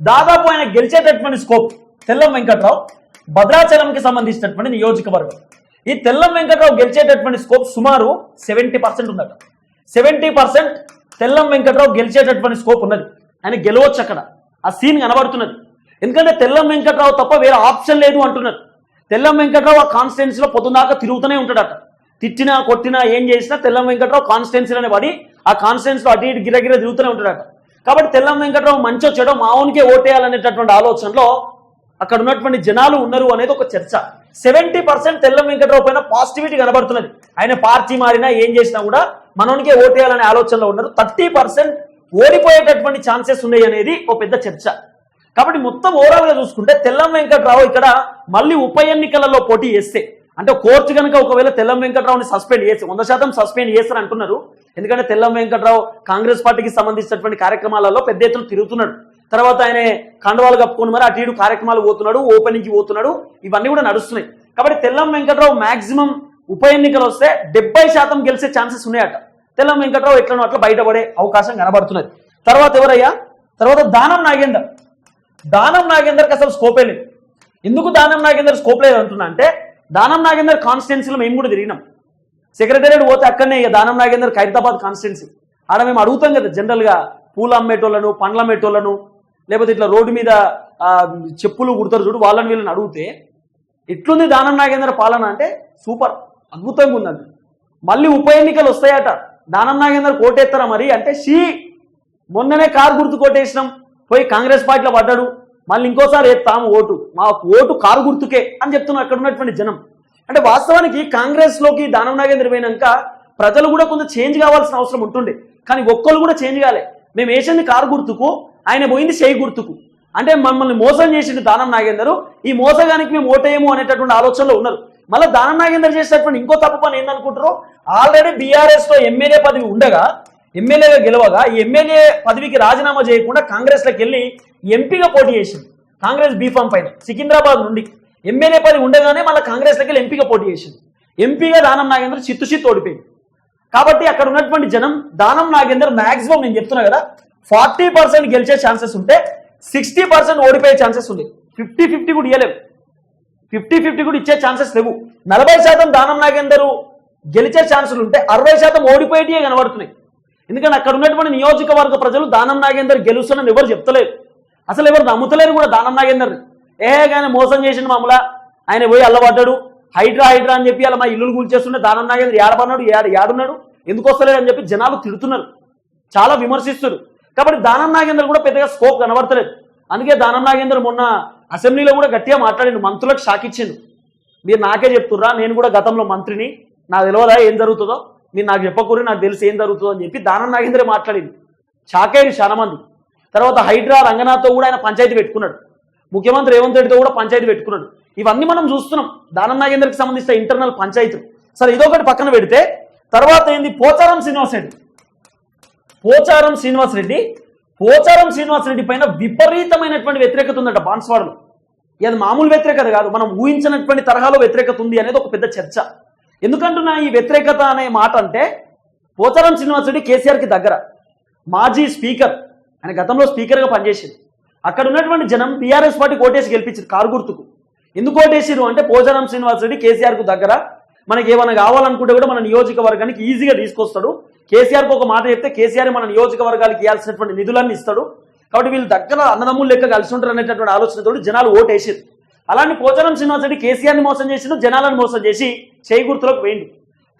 దాదాపు ఆయన గెలిచేటటువంటి స్కోప్ తెల్లం వెంకట్రావు భద్రాచలంకి సంబంధించినటువంటి నియోజకవర్గం. ఈ తెల్లం వెంకట్రావు గెలిచేటటువంటి స్కోప్ సుమారు సెవెంటీ పర్సెంట్ ఉందట సెవెంటీ పర్సెంట్ తెల్లం వెంకట్రావు గెలిచేటటువంటి స్కోప్ ఉన్నది. ఆయన గెలవచ్చు అక్కడ. ఆ సీన్ కనబడుతున్నది. ఎందుకంటే తెల్లం వెంకట్రావు తప్ప వేరే ఆప్షన్ లేదు అంటున్నారు తెల్లం వెంకట్రావు ఆ కాన్స్టిట్యున్సీలో పొద్దున్నాక తిరుగుతూనే ఉంటాడట. తిట్టినా కొట్టినా ఏం చేసినా తెల్లం వెంకట్రావు కాన్స్టిట్యున్సీలోనే పడి ఆ కాన్స్టిట్యున్సీలో అటు ఇటు గిరగిర తిరుగుతూనే ఉంటాడట. కాబట్టి తెల్లం వెంకట్రావు మంచి వచ్చాడో మావునికే ఓటేయాలనేటటువంటి ఆలోచనలో అక్కడ ఉన్నటువంటి జనాలు ఉన్నారు అనేది ఒక చర్చ. సెవెంటీ పర్సెంట్ తెల్లం వెంకట్రావు పైన పాజిటివిటీ కనబడుతున్నది. ఆయన పార్టీ మారినా ఏం చేసినా కూడా మనోనికే ఓటేయాలనే ఆలోచనలో ఉన్నారు. థర్టీ పర్సెంట్ ఓడిపోయేటటువంటి ఛాన్సెస్ ఉన్నాయి అనేది ఒక పెద్ద చర్చ. కాబట్టి మొత్తం ఓవరాల్గా చూసుకుంటే తెల్లం వెంకట్రావు ఇక్కడ మళ్ళీ ఉప ఎన్నికలలో పోటీ చేస్తే అంటే కోర్టు కనుక ఒకవేళ తెల్లం వెంకట్రావుని సస్పెండ్ చేసి వంద శాతం సస్పెండ్ చేస్తారు అంటున్నారు. ఎందుకంటే తెల్లం వెంకట్రావు కాంగ్రెస్ పార్టీకి సంబంధించినటువంటి కార్యక్రమాలలో పెద్ద ఎత్తున తిరుగుతున్నాడు. తర్వాత ఆయన కండవాలు కప్పుకొని మరి అటు ఇటు కార్యక్రమాలు పోతున్నాడు ఓపెనింగ్కి పోతున్నాడు. ఇవన్నీ కూడా నడుస్తున్నాయి. కాబట్టి తెల్లం వెంకట్రావు మాక్సిమం ఉప ఎన్నికలు వస్తే డెబ్బై శాతం గెలిచే ఛాన్సెస్ ఉన్నాయట. తెల్లం వెంకట్రావు ఎట్లనో అట్లా బయటపడే అవకాశం కనబడుతున్నది. తర్వాత ఎవరయ్యా? తర్వాత దానం నాగేందర్. దానం నాగేందర్కి అసలు స్కోపే లేదు. ఎందుకు దానం నాగేందర్ స్కోప్ లేదు అంటున్నా అంటే దానం నాగేందర్ కాన్స్టిట్యున్సీలో మేము కూడా తిరిగినాం. సెక్రటేరియట్ పోతే అక్కడనే ఇక దానం నాగేందర్ ఖైరతాబాద్ కాన్స్టిట్యున్సీ ఆడ మేము అడుగుతాం కదా జనరల్గా పూలు అమ్మేటోళ్ళను పండ్ల అమ్మేటోళ్ళను లేకపోతే ఇట్లా రోడ్డు మీద చెప్పులు కుడతారు చూడు వాళ్ళని వీళ్ళని అడిగితే ఎట్లుంది దానం నాగేంద్ర పాలన? అంటే సూపర్ అద్భుతంగా ఉందండి. మళ్ళీ ఉప ఎన్నికలు వస్తాయట. దానం నాగేందర్ కోటేస్తారా మరి? అంటే షీ మొన్ననే కారు గుర్తు కొట్టేసినాం పోయి కాంగ్రెస్ పార్టీలో పడ్డాడు. మళ్ళీ ఇంకోసారి ఎత్తాము ఓటు. మా ఓటు కారు గుర్తుకే అని చెప్తున్నారు అక్కడ ఉన్నటువంటి జనం. అంటే వాస్తవానికి కాంగ్రెస్లోకి దానం నాగేంద్ర పోయినాక ప్రజలు కూడా కొంచెం చేంజ్ కావాల్సిన అవసరం ఉంటుండే. కానీ ఒక్కరు కూడా చేంజ్ కాలే. మేము వేసింది కారు గుర్తుకు ఆయన పోయింది చేయి గుర్తుకు. అంటే మమ్మల్ని మోసం చేసిండు దానం నాగేందరు. ఈ మోసగానికి మేము ఓటేయము అనేటటువంటి ఆలోచనలో ఉన్నారు. మళ్ళీ దానం నాగేందర్ చేసేటటువంటి ఇంకో తప్పు పని ఏందనుకుంటారు ఆల్రెడీ బీఆర్ఎస్లో ఎమ్మెల్యే పదవి ఉండగా ఎమ్మెల్యేగా గెలవగా ఈ ఎమ్మెల్యే పదవికి రాజీనామా చేయకుండా కాంగ్రెస్లోకి వెళ్ళి ఎంపీగా పోటీ చేసింది. కాంగ్రెస్ బీఫామ్ పైన. సికింద్రాబాద్ నుండి. ఎమ్మెల్యే పది ఉండగానే మళ్ళీ కాంగ్రెస్ దగ్గర ఎంపీగా పోటీ చేసింది. ఎంపీగా దానం నాగేంద్ర చిత్తు ఓడిపోయింది. కాబట్టి అక్కడ ఉన్నటువంటి జనం దానం నాగేందర్ మాక్సిమం నేను చెప్తున్నా కదా ఫార్టీ పర్సెంట్ గెలిచే ఛాన్సెస్ ఉంటే సిక్స్టీ పర్సెంట్ ఓడిపోయే ఛాన్సెస్ ఉంది ఫిఫ్టీ ఫిఫ్టీ కూడా ఇవ్వలేవు ఫిఫ్టీ ఫిఫ్టీ కూడా ఇచ్చే ఛాన్సెస్ లేవు. నలభై శాతం దానం నాగేందరు గెలిచే ఛాన్సులు ఉంటే అరవై శాతం ఓడిపోయేటివే కనబడుతున్నాయి. ఎందుకంటే అక్కడ ఉన్నటువంటి నియోజకవర్గ ప్రజలు దానం నాగేందర్ గెలుస్తానని ఎవరు చెప్తలేరు. అసలు ఎవరు నమ్ముతలేరు కూడా దానం నాగేందర్. ఏ కానీ మోసం చేసిన మామూలా ఆయన పోయి అల్లబడ్డాడు. హైడ్రా హైడ్రా అని చెప్పి అలా మా ఇల్లులు కూల్చేస్తుంటే దానం నాగేంద్ర ఏడబన్నాడు ఏడ ఏడున్నాడు? ఎందుకు వస్తలేడు అని చెప్పి జనాలు తిడుతున్నారు. చాలా విమర్శిస్తున్నారు. కాబట్టి దానం నాగేంద్ర కూడా పెద్దగా స్కోప్ కనబడతలేదు. అందుకే దానం నాగేంద్ర మొన్న అసెంబ్లీలో కూడా గట్టిగా మాట్లాడిండు. మంత్రులకు షాక్ ఇచ్చిండు. మీరు నాకే చెప్తుర్రా నేను కూడా గతంలో మంత్రిని. నాకు తెలియదా ఏం జరుగుతుందో? మీరు నాకు చెప్పకూరి నాకు తెలిసి ఏం జరుగుతుందో అని చెప్పి దానం నాగేంద్రే మాట్లాడింది షాక్ అయ్యారు చాలా మంది. తర్వాత హైడ్రా రంగనాథ్తో కూడా ఆయన పంచాయతీ పెట్టుకున్నాడు. ముఖ్యమంత్రి రేవంత్ రెడ్డితో కూడా పంచాయతీ పెట్టుకున్నాడు. ఇవన్నీ మనం చూస్తున్నాం. దానం నాగేంద్రకి సంబంధించిన ఇంటర్నల్ పంచాయతీలు సరే ఇదొకటి పక్కన పెడితే తర్వాత ఏంది? పోచారం శ్రీనివాస్ రెడ్డి. పోచారం శ్రీనివాస్ రెడ్డి పోచారం శ్రీనివాస్ రెడ్డి పైన విపరీతమైనటువంటి వ్యతిరేకత ఉందట బాన్స్వాడలో. ఇది మామూలు వ్యతిరేకత కాదు మనం ఊహించినటువంటి తరహాలో వ్యతిరేకత ఉంది అనేది ఒక పెద్ద చర్చ. ఎందుకంటున్నా ఈ వ్యతిరేకత అనే మాట అంటే పోచారం శ్రీనివాస్ రెడ్డి కేసీఆర్కి దగ్గర. మాజీ స్పీకర్ ఆయన గతంలో స్పీకర్గా పనిచేసింది అక్కడ ఉన్నటువంటి జనం టీఆర్ఎస్ పార్టీ ఓటేసి గెలిపించారు కారు గుర్తుకు. ఎందుకు ఓటేసిరు అంటే పోచారం శ్రీనివాస్ రెడ్డి కేసీఆర్కు దగ్గర మనకి ఏమైనా కావాలనుకుంటే కూడా మన నియోజకవర్గానికి ఈజీగా తీసుకొస్తాడు. కేసీఆర్కి ఒక మాట చెప్తే కేసీఆర్ మన నియోజకవర్గాలకు ఇవ్వాల్సినటువంటి నిధులన్నీ ఇస్తాడు. కాబట్టి వీళ్ళు దగ్గర అన్నదమ్ములు లెక్క కలిసి ఉంటారు అనేటటువంటి ఆలోచనతో జనాలు ఓటేసారు అలాంటి పోచారం శ్రీనివాస్ రెడ్డి కేసీఆర్ని మోసం చేసిండు జనాలను మోసం చేసి చేయి గుర్తులకు పోయిండు.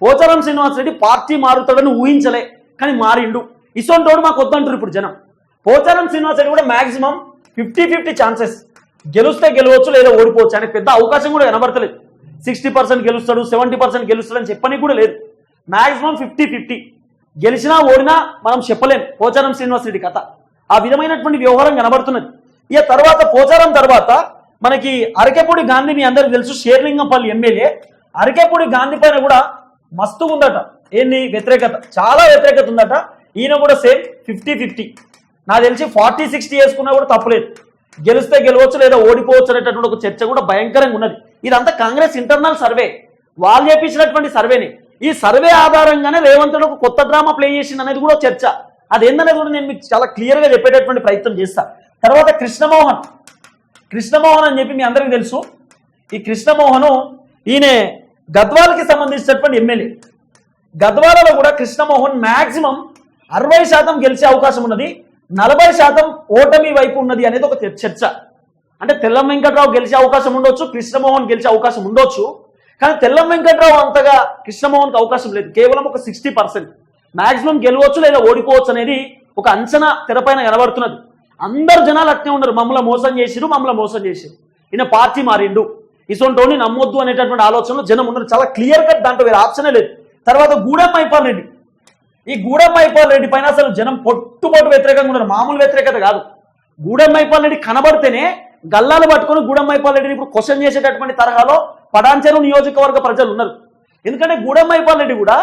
పోచారం శ్రీనివాస్ రెడ్డి పార్టీ మారుతాడని ఊహించలే కానీ మారిండు. ఇసోంటోడు మాకు వద్దంటారు ఇప్పుడు జనం. పోచారం శ్రీనివాస్ రెడ్డి కూడా మాక్సిమం ఫిఫ్టీ ఫిఫ్టీ ఛాన్సెస్ గెలుస్తే గెలవచ్చు లేదా ఓడిపోవచ్చు ఆయనకు పెద్ద అవకాశం కూడా కనబడతలేదు. సిక్స్టీ పర్సెంట్ గెలుస్తాడు సెవెంటీ పర్సెంట్ గెలుస్తాడు అని చెప్పని కూడా లేదు. మాక్సిమం ఫిఫ్టీ ఫిఫ్టీ గెలిచినా ఓడినా మనం చెప్పలేం. పోచారం శ్రీనివాస్ రెడ్డి కథ. ఆ విధమైనటువంటి వ్యవహారం కనబడుతున్నది. ఇక తర్వాత పోచారం తర్వాత మనకి అరకెపూడి గాంధీ మీ అందరికి తెలుసు షేర్లింగంపల్లి ఎమ్మెల్యే. అరకెపూడి గాంధీ పైన కూడా మస్తు ఉందట. ఏంది? వ్యతిరేకత. చాలా వ్యతిరేకత ఉందట. ఈయన కూడా సేమ్ ఫిఫ్టీ ఫిఫ్టీ నాకు తెలిసి ఫార్టీ సిక్స్టీ వేసుకున్నా కూడా తప్పలేదు గెలిస్తే గెలవచ్చు లేదా ఓడిపోవచ్చు అనేటటువంటి ఒక చర్చ కూడా భయంకరంగా ఉన్నది. ఇదంతా కాంగ్రెస్ ఇంటర్నల్ సర్వే వాళ్ళు చేపించినటువంటి సర్వేని ఈ సర్వే ఆధారంగానే రేవంత్ రెడ్డి ఒక కొత్త డ్రామా ప్లే చేసింది అనేది కూడా చర్చ. అదేందనేది కూడా నేను మీకు చాలా క్లియర్గా చెప్పేటటువంటి ప్రయత్నం చేస్తా. తర్వాత కృష్ణమోహన్. కృష్ణమోహన్ అని చెప్పి మీ అందరికీ తెలుసు. ఈ కృష్ణమోహను ఈయన గద్వాలకి సంబంధించినటువంటి ఎమ్మెల్యే. గద్వాలలో కూడా కృష్ణమోహన్ మ్యాక్సిమం అరవై శాతం గెలిచే అవకాశం ఉన్నది. నలభై శాతం ఓటమి వైపు ఉన్నది అనేది ఒక చర్చ. అంటే తెల్లం వెంకట్రావు గెలిచే అవకాశం ఉండొచ్చు కృష్ణమోహన్ గెలిచే అవకాశం ఉండొచ్చు కానీ తెల్లం వెంకట్రావు అంతగా కృష్ణమోహన్కి అవకాశం లేదు. కేవలం ఒక సిక్స్టీ పర్సెంట్. మాక్సిమం గెలవచ్చు లేదా ఓడిపోవచ్చు అనేది ఒక అంచనా తెరపైన కనబడుతున్నది అందరు జనాలు అట్నే ఉన్నారు. మమ్మల్ని మోసం చేసిరు మమ్మల్ని మోసం చేసిరు ఈయన పార్టీ మారిండు. ఇసొంటోని నమ్మొద్దు అనేటటువంటి ఆలోచనలో జనం ఉన్నారు. చాలా క్లియర్ కట్ దాంట్లో వేరే ఆప్షనే లేదు. తర్వాత గూడెం మైపాల్ రెడ్డి. ఈ గూడెం మైపాల్ రెడ్డి పైన అసలు జనం పొట్టుపొట్టు వ్యతిరేకంగా ఉన్నారు. మామూలు వ్యతిరేకత కాదు. గూడెం మైపాల్ రెడ్డి కనబడితేనే గల్లాలు పట్టుకొని గూడెం మైపాల్ రెడ్డిని ఇప్పుడు క్వశ్చన్ చేసేటటువంటి తరహాలో పడాంచెరు నియోజకవర్గ ప్రజలు ఉన్నారు. ఎందుకంటే గూడెం మైపాల్ రెడ్డి కూడా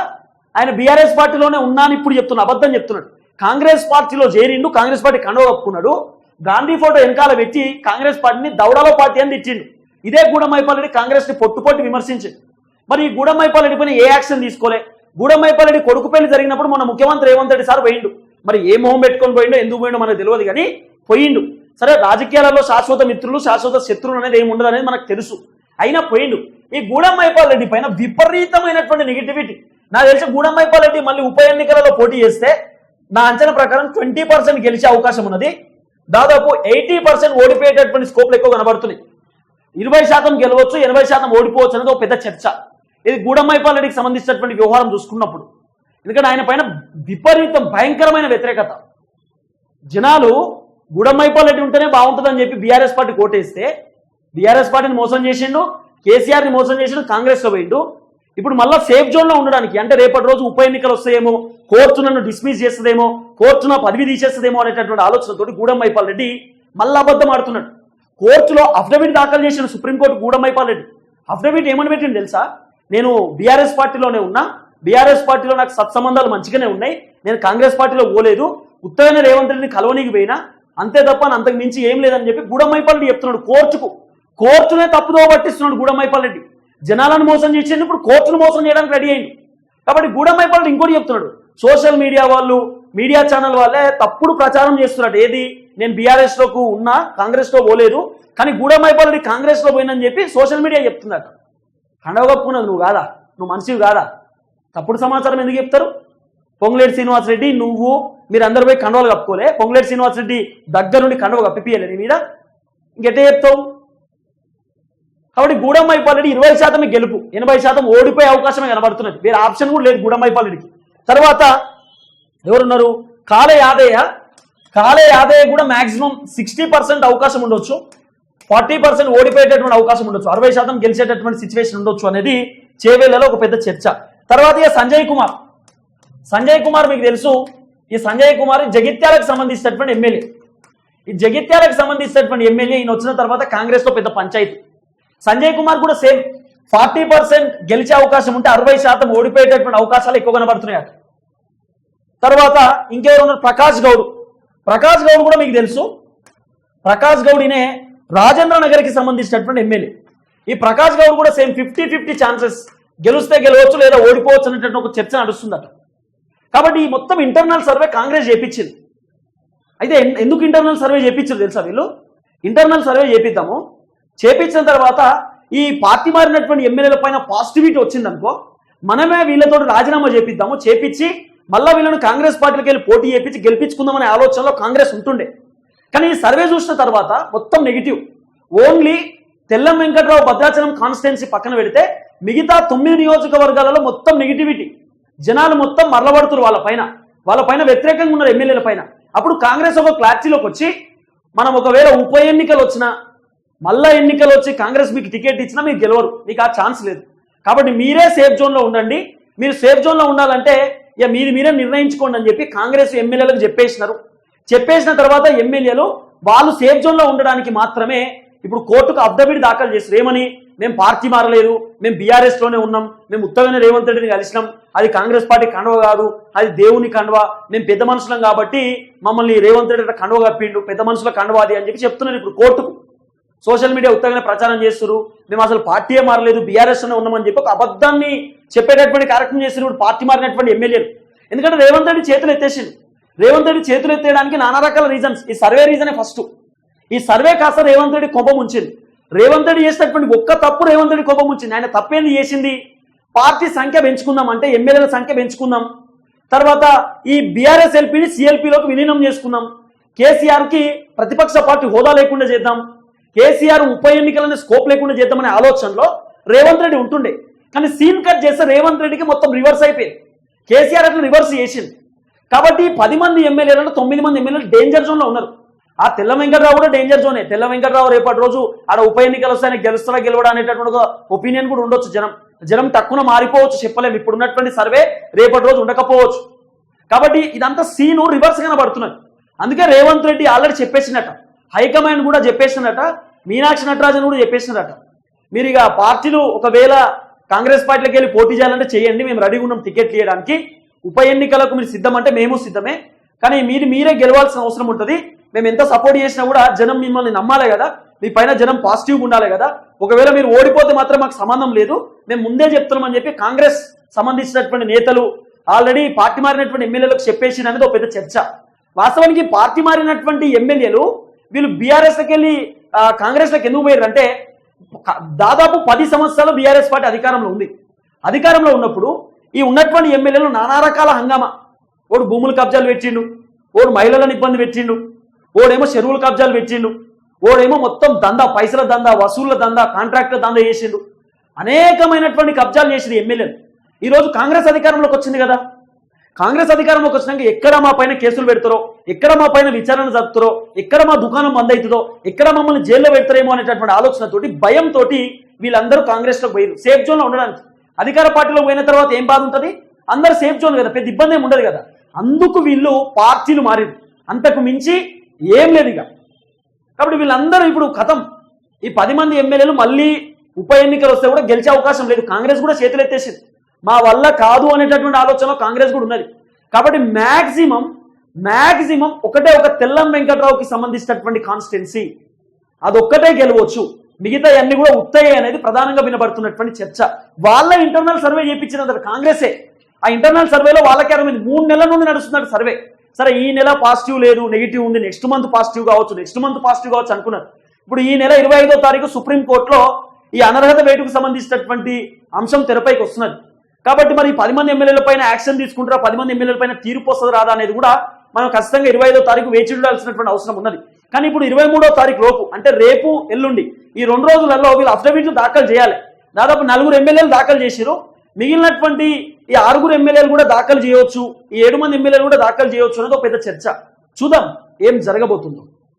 ఆయన బీఆర్ఎస్ పార్టీలోనే ఉన్నాను ఇప్పుడు చెప్తున్నా అబద్ధం చెప్తున్నాడు. కాంగ్రెస్ పార్టీలో చేరిండు కాంగ్రెస్ పార్టీ కండవ కప్పుకున్నాడు. గాంధీ ఫోటో వెనకాల పెట్టి కాంగ్రెస్ పార్టీని దౌడలో పార్టీ అని తిట్టిండు. ఇదే గూడెంమైపాల్ రెడ్డి కాంగ్రెస్ని పొట్టు విమర్శించింది మరి ఈ గూడెంమైపాల్ రెడ్డి పైన ఏ యాక్షన్ తీసుకోలే? గూడెంమైపాల్ కొడుకు పెళ్ళి జరిగినప్పుడు మన ముఖ్యమంత్రి రేవంత్ రెడ్డి సార్ పోయిండు. మరి ఏ మొహం పెట్టుకొని పోయిండో ఎందుకు పోయిండో మనకు తెలియదు కానీ పోయిండు. సరే రాజకీయాలలో శాశ్వత మిత్రులు శాశ్వత శత్రువులు అనేది ఏమి ఉండదు అనేది మనకు తెలుసు. అయినా పోయిండు. ఈ గూడెంమైపాల్ పైన విపరీతమైనటువంటి నెగిటివిటీ నాకు తెలిసి గూడెంమైపాల్ మళ్ళీ ఉప ఎన్నికలలో పోటీ చేస్తే నా అంచనా ప్రకారం ట్వంటీ పర్సెంట్ గెలిచే అవకాశం ఉన్నది. దాదాపు ఎయిటీ పర్సెంట్ ఓడిపోయేటటువంటి స్కోప్లు ఎక్కువ కనబడుతున్నాయి. ఇరవై శాతం గెలవచ్చు ఎనభై శాతం ఓడిపోవచ్చు అనేది ఒక పెద్ద చర్చ. ఇది గూడమ్మైపాల్ రెడ్డికి సంబంధించినటువంటి వ్యవహారం చూసుకున్నప్పుడు. ఎందుకంటే ఆయన పైన విపరీతం భయంకరమైన వ్యతిరేకత. జనాలు గూడమ్మైపాల్ రెడ్డి ఉంటేనే బాగుంటుందని చెప్పి బీఆర్ఎస్ పార్టీ కోటేస్తే బీఆర్ఎస్ పార్టీని మోసం చేసిండు కేసీఆర్ని మోసం చేసిండు కాంగ్రెస్లో పోయిండు. ఇప్పుడు మళ్ళీ సేఫ్ జోన్లో ఉండడానికి అంటే రేపటి రోజు ఉప ఎన్నికలు వస్తాయేమో కోర్టు నన్ను డిస్మిస్ చేస్తుందేమో కోర్టు నా పదవి తీసేస్తుందేమో అనేటటువంటి ఆలోచనతోటి గూడమ్మైపాల్ రెడ్డి మళ్ళీ అబద్ధం ఆడుతున్నాడు. కోర్టులో అఫిడవిట్ దాఖలు చేసిన సుప్రీంకోర్టు గూడమ్మైపాల్ రెడ్డి అఫిడవిట్ ఏమని పెట్టింది తెలుసా? నేను బీఆర్ఎస్ పార్టీలోనే ఉన్నా బీఆర్ఎస్ పార్టీలో నాకు సత్సంబంధాలు మంచిగానే ఉన్నాయి నేను కాంగ్రెస్ పార్టీలో పోలేదు ఉత్తరాయణ రేవంత్ రెడ్డిని కలవనీకి పోయినా అంతే తప్ప అంతకు మించి ఏం లేదని చెప్పి గూడమ్మైపాల్ రెడ్డి చెప్తున్నాడు కోర్టుకు. కోర్టునే తప్పుదో పట్టిస్తున్నాడు గూడమ్మైపాల్ రెడ్డి. జనాలను మోసం చేసేది ఇప్పుడు కోర్టును మోసం చేయడానికి రెడీ అయింది కాబట్టి గూడమ్మైపాల్ రెడ్డి ఇంకోటి చెప్తున్నాడు సోషల్ మీడియా వాళ్ళు మీడియా ఛానల్ వాళ్ళే తప్పుడు ప్రచారం చేస్తున్నాడు ఏది? నేను బీఆర్ఎస్లోకు ఉన్నా కాంగ్రెస్లో పోలేదు కానీ గూడమ్మైపాల్ రెడ్డి కాంగ్రెస్ చెప్పి సోషల్ మీడియా చెప్తుందట. కండవగప్పుకున్నది నువ్వు కాదా? నువ్వు మనిషివి కాదా? తప్పుడు సమాచారం ఎందుకు చెప్తారు? పొంగులేటి శ్రీనివాసరెడ్డి నువ్వు మీరు అందరు పోయి కండవలు కప్పుకోలే. పొంగులేటి శ్రీనివాసరెడ్డి దగ్గర నుండి కండవ కప్పిపియలే నీ మీద. ఇంకెట్టే చెప్తావు? కాబట్టి గూడమ్మైపాలెడ్డి ఇరవై శాతమే గెలుపు ఎనభై శాతం ఓడిపోయే అవకాశమే కనబడుతున్నది. వేరే ఆప్షన్ కూడా లేదు గూడమ్మైపాలెడ్డికి తర్వాత ఎవరున్నారు? కాలే యాదయ్య కాలే యాదయ్య కూడా మాక్సిమం సిక్స్టీ పర్సెంట్ అవకాశం ఉండొచ్చు. ఫార్టీ పర్సెంట్ ఓడిపోయేటటువంటి అవకాశం ఉండొచ్చు. అరవై శాతం గెలిచేటటువంటి సిచ్యువేషన్ ఉండొచ్చు అనేది చేవేళ్ళలో ఒక పెద్ద చర్చ. తర్వాత ఇక సంజయ్ కుమార్. సంజయ్ కుమార్ మీకు తెలుసు ఈ సంజయ్ కుమార్ జగిత్యాలకు సంబంధించినటువంటి ఎమ్మెల్యే. ఈ జగిత్యాలకు సంబంధించినటువంటి ఎమ్మెల్యే ఈయన వచ్చిన తర్వాత కాంగ్రెస్లో పెద్ద పంచాయతీ. సంజయ్ కుమార్ కూడా సేమ్. ఫార్టీ పర్సెంట్ గెలిచే అవకాశం ఉంటే అరవై శాతం ఓడిపోయేటటువంటి అవకాశాలు ఎక్కువ కనబడుతున్నాయి అక్కడ. తర్వాత ఇంకెవరు ఉన్నారు? ప్రకాష్ గౌడ్. ప్రకాష్ గౌడ్ కూడా మీకు తెలుసు. ప్రకాష్ గౌడినే రాజేంద్ర నగర్కి సంబంధించినటువంటి ఎమ్మెల్యే. ఈ ప్రకాష్ గౌడ్ కూడా సేమ్ ఫిఫ్టీ ఫిఫ్టీ ఛాన్సెస్. గెలిస్తే గెలవచ్చు లేదా ఓడిపోవచ్చు అనేటువంటి ఒక చర్చ నడుస్తుందట. కాబట్టి ఈ మొత్తం ఇంటర్నల్ సర్వే కాంగ్రెస్ చేపించింది. అయితే ఎన్- ఎందుకు ఇంటర్నల్ సర్వే చేపించారు తెలుసా వీళ్ళు? ఇంటర్నల్ సర్వే చేపిద్దాము. చేపించిన తర్వాత ఈ పార్టీ మారినటువంటి ఎమ్మెల్యేల పైన పాజిటివిటీ వచ్చిందనుకో మనమే వీళ్ళతో రాజీనామా చేపిద్దాము. చేపించి మళ్ళా వీళ్ళని కాంగ్రెస్ పార్టీకి వెళ్ళి పోటీ చేపించి గెలిపించుకుందామనే ఆలోచనలో కాంగ్రెస్ ఉంటుండే. కానీ ఈ సర్వే చూసిన తర్వాత మొత్తం negative. Only Tellam Venkatrao Bhadrachalam constituency పక్కన పెడితే మిగతా తొమ్మిది నియోజకవర్గాలలో మొత్తం నెగిటివిటీ. జనాలు మొత్తం మరలబడుతున్నారు వాళ్ళ పైన. వాళ్ళ పైన వ్యతిరేకంగా ఉన్నారు ఎమ్మెల్యేల పైన. అప్పుడు కాంగ్రెస్ ఒక క్లారిటీలోకి వచ్చి మనం ఒకవేళ ఉప ఎన్నికలు వచ్చినా మళ్ళా ఎన్నికలు వచ్చి కాంగ్రెస్ మీకు టికెట్ ఇచ్చినా మీకు గెలవరు. మీకు ఆ ఛాన్స్ లేదు. కాబట్టి మీరే సేఫ్ జోన్లో ఉండండి. మీరు సేఫ్ జోన్లో ఉండాలంటే ఇక మీరు మీరే నిర్ణయించుకోండి అని చెప్పి కాంగ్రెస్ ఎమ్మెల్యేలకు చెప్పేసినారు. చెప్పేసిన తర్వాత ఎమ్మెల్యేలు వాళ్ళు సేఫ్ జోన్లో ఉండడానికి మాత్రమే ఇప్పుడు కోర్టుకు అఫిడవిట్ దాఖలు చేస్తారు ఏమని మేము పార్టీ మారలేదు మేము బీఆర్ఎస్లోనే ఉన్నాం మేము ఉత్తమైన రేవంత్ రెడ్డిని కలిసినాం అది కాంగ్రెస్ పార్టీ కండవ కాదు అది దేవుని కండవ మేము పెద్ద మనుషులం కాబట్టి మమ్మల్ని రేవంత్ రెడ్డి కండవ కప్పిండు పెద్ద మనుషుల కండవ అది అని చెప్పి చెప్తున్నారు ఇప్పుడు కోర్టుకు. సోషల్ మీడియా ఉత్తగానే ప్రచారం చేస్తారు మేము అసలు పార్టీయే మారలేదు బీఆర్ఎస్లోనే ఉన్నామని చెప్పి ఒక అబద్ధాన్ని చెప్పేటటువంటి కార్యక్రమం చేస్తున్నారు ఇప్పుడు పార్టీ మారినటువంటి ఎమ్మెల్యేలు. ఎందుకంటే రేవంత్ రెడ్డి చేతులు ఎత్తేసింది రేవంత్ రెడ్డి చేతులు ఎత్తేయడానికి నానా రకాల రీజన్స్ ఈ సర్వే రీజనే ఫస్ట్ ఈ సర్వే కాస్త రేవంత్ రెడ్డి కోపం ఉంచింది రేవంత్ రెడ్డి చేసినటువంటి ఒక్క తప్పు రేవంత్ రెడ్డి కోపం ఉంచింది ఆయన తప్పేంది చేసింది? పార్టీ సంఖ్య పెంచుకుందాం అంటే ఎమ్మెల్యేల సంఖ్య పెంచుకుందాం. తర్వాత ఈ బీఆర్ఎస్ ఎల్పీని సిఎల్పీలోకి విలీనం చేసుకుందాం. కేసీఆర్కి ప్రతిపక్ష పార్టీ హోదా లేకుండా చేద్దాం. కేసీఆర్ ఉప ఎన్నికలనే స్కోప్ లేకుండా చేద్దామనే ఆలోచనలో రేవంత్ రెడ్డి ఉంటుండే. కానీ సీన్ కట్ చేస్తే రేవంత్ రెడ్డికి మొత్తం రివర్స్ అయిపోయింది. కేసీఆర్ అట్లా రివర్స్ చేసింది. కాబట్టి పది మంది ఎమ్మెల్యేలలో తొమ్మిది మంది ఎమ్మెల్యేలు డేంజర్ జోన్లో ఉన్నారు. ఆ తెల్ల వెంకట్రావు కూడా డేంజర్ జోనే తెల్ల వెంకట్రావు రేపటి రోజు ఆడ ఉప ఎన్నికలు వస్తే గెలుస్తారా గెలవడా అనేటటువంటి ఒపీనియన్ కూడా ఉండొచ్చు జనం. జనం తక్కువ మారిపోవచ్చు చెప్పలేము ఇప్పుడు ఉన్నటువంటి సర్వే రేపటి రోజు ఉండకపోవచ్చు. కాబట్టి ఇదంతా సీను రివర్స్ కనబడుతున్నది అందుకే రేవంత్ రెడ్డి ఆల్రెడీ చెప్పేసినట్ట హైకమాండ్ కూడా చెప్పేసినట్ట మీనాక్షి నటరాజన్ కూడా చెప్పేసినట్ట మీరు ఇక పార్టీలు ఒకవేళ కాంగ్రెస్ పార్టీలకు వెళ్ళి పోటీ చేయాలంటే చేయండి. మేము రెడీగా ఉన్నాం టికెట్ ఇవ్వడానికి. ఉప ఎన్నికలకు మీరు సిద్ధమంటే మేము సిద్ధమే. కానీ మీరు మీరే గెలవాల్సిన అవసరం ఉంటుంది. మేము ఎంత సపోర్ట్ చేసినా కూడా జనం మిమ్మల్ని నమ్మాలి కదా. మీ పైన జనం పాజిటివ్గా ఉండాలి కదా. ఒకవేళ మీరు ఓడిపోతే మాత్రం మాకు సంబంధం లేదు. మేము ముందే చెప్తున్నామని చెప్పి కాంగ్రెస్ సంబంధించినటువంటి నేతలు ఆల్రెడీ పార్టీ మారినటువంటి ఎమ్మెల్యేలకు చెప్పేసిన అనేది ఒక పెద్ద చర్చ. వాస్తవానికి పార్టీ మారినటువంటి ఎమ్మెల్యేలు వీళ్ళు బీఆర్ఎస్కి వెళ్ళి ఆ, కాంగ్రెస్లోకి ఎందుకు పోయారు అంటే దాదాపు పది సంవత్సరాలు బీఆర్ఎస్ పార్టీ అధికారంలో ఉంది. అధికారంలో ఉన్నప్పుడు ఈ ఉన్నటువంటి ఎమ్మెల్యేలు నానా రకాల హంగామా. ఓడు భూములు కబ్జాలు పెట్టిండు ఓడు మహిళలను ఇబ్బంది పెట్టిండు ఓడేమో చెరువులు కబ్జాలు పెట్టిండు ఓడేమో మొత్తం దందా పైసల దందా వసూళ్ళ దందా కాంట్రాక్టుల దందా చేసిండు. అనేకమైనటువంటి కబ్జాలు చేసిన ఎమ్మెల్యేలు. ఈరోజు కాంగ్రెస్ అధికారంలోకి వచ్చింది కదా. కాంగ్రెస్ అధికారంలోకి వచ్చినాక ఎక్కడ మా పైన కేసులు పెడతారో ఎక్కడ మా పైన విచారణ జరుపుతారో ఎక్కడ మా దుకాణం బంద్ అవుతుందో ఎక్కడ మమ్మల్ని జైల్లో పెడతారేమో అనేటటువంటి ఆలోచనతోటి భయంతో వీళ్ళందరూ కాంగ్రెస్లోకి పోయారు సేఫ్ జోన్లో ఉండడానికి. అధికార పార్టీలో పోయిన తర్వాత ఏం బాధ ఉంటుంది? అందరు సేఫ్ జోన్ కదా పెద్ద ఇబ్బంది ఏమి ఉండదు కదా. అందుకు వీళ్ళు పార్టీలు మారింది అంతకు మించి ఏం లేదు ఇక. కాబట్టి వీళ్ళందరూ ఇప్పుడు కథం. ఈ పది మంది ఎమ్మెల్యేలు మళ్ళీ ఉప ఎన్నికలు వస్తే కూడా గెలిచే అవకాశం లేదు. కాంగ్రెస్ కూడా చేతులు ఎత్తేసింది. మా వల్ల కాదు అనేటటువంటి ఆలోచనలో కాంగ్రెస్ కూడా ఉన్నది. కాబట్టి మ్యాక్సిమం మ్యాక్సిమం ఒకటే ఒక తెల్లం వెంకట్రావుకి సంబంధించినటువంటి కాన్స్టిట్యున్సీ అదొక్కటే గెలవచ్చు. మిగతా అన్ని కూడా ఉత్తయ్య అనేది ప్రధానంగా వినబడుతున్నటువంటి చర్చ. వాళ్ళ ఇంటర్నల్ సర్వే చేయించినంత కాంగ్రెసే. ఆ ఇంటర్నల్ సర్వేలో వాళ్ళకే అర్థమైంది. మూడు నెలల నుండి నడుస్తున్నాడు సర్వే సరే ఈ నెల పాజిటివ్ లేదు నెగిటివ్ ఉంది నెక్స్ట్ మంత్ పాజిటివ్ కావచ్చు నెక్స్ట్ మంత్ పాజిటివ్ కావచ్చు అనుకున్నారు. ఇప్పుడు ఈ నెల ఇరవై ఐదో తారీఖు సుప్రీంకోర్టులో ఈ అనర్హత వేటుకు సంబంధించినటువంటి అంశం తెరపైకి వస్తున్నది. కాబట్టి మరి పది మంది ఎమ్మెల్యేల పైన యాక్షన్ తీసుకుంటారా? పది మంది ఎమ్మెల్యేల పైన తీర్పు వస్తుంది రాదా అనేది కూడా మనం ఖచ్చితంగా ఇరవై ఐదో తారీఖు వేచి ఉండాల్సినటువంటి అవసరం ఉన్నది. కానీ ఇప్పుడు ఇరవై మూడో తారీఖు లోపు అంటే రేపు ఎల్లుండి ఈ రెండు రోజులలో వీళ్ళు అఫిడవిట్లు దాఖలు చేయాలి. దాదాపు నలుగురు ఎమ్మెల్యేలు దాఖలు చేసిరు మిగిలినటువంటి ఈ ఆరుగురు ఎమ్మెల్యేలు కూడా దాఖలు చేయవచ్చు ఈ ఏడు మంది ఎమ్మెల్యేలు కూడా దాఖలు చేయవచ్చు అనేది ఒక పెద్ద చర్చ. చూద్దాం ఏం జరగబోతుందో.